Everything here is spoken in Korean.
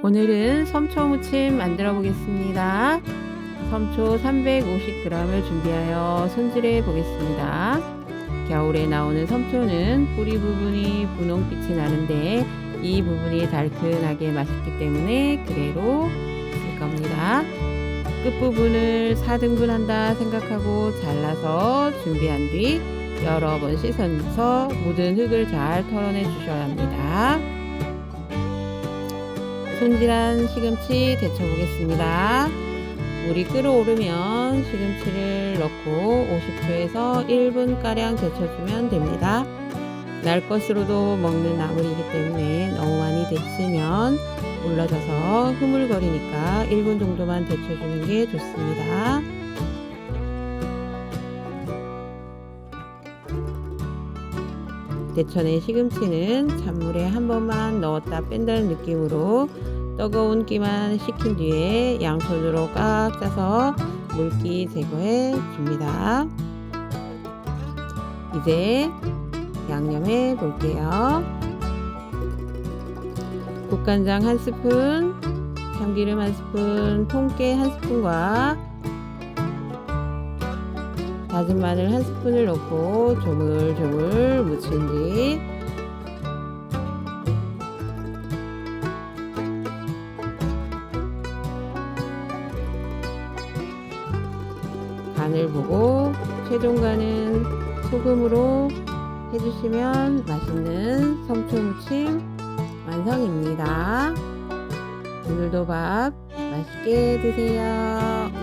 오늘은 섬초 무침 만들어 보겠습니다. 섬초 350g을 준비하여 손질해 보겠습니다. 겨울에 나오는 섬초는 뿌리 부분이 분홍빛이 나는데 이 부분이 달큰하게 맛있기 때문에 그대로 쓸 겁니다. 끝부분을 4등분한다 생각하고 잘라서 준비한 뒤 여러 번 씻어서 묻은 흙을 잘 털어내 주셔야 합니다. 손질한 시금치 데쳐보겠습니다. 물이 끓어오르면 시금치를 넣고 50초에서 1분가량 데쳐주면 됩니다. 날 것으로도 먹는 나물이기 때문에 너무 많이 데치면 올라져서 흐물거리니까 1분 정도만 데쳐주는 게 좋습니다. 데쳐낸 시금치는 찬물에 한 번만 넣었다 뺀다는 느낌으로 뜨거운 기만 식힌 뒤에 양손으로 꽉 짜서 물기 제거해 줍니다. 이제 양념해 볼게요. 국간장 한 스푼, 참기름 한 스푼, 통깨 한 스푼과 다진 마늘 한 스푼을 넣고 조물조물 무친 뒤 간을 보고 최종 간은 소금으로 해주시면 맛있는 성초무침 완성입니다. 오늘도 밥 맛있게 드세요.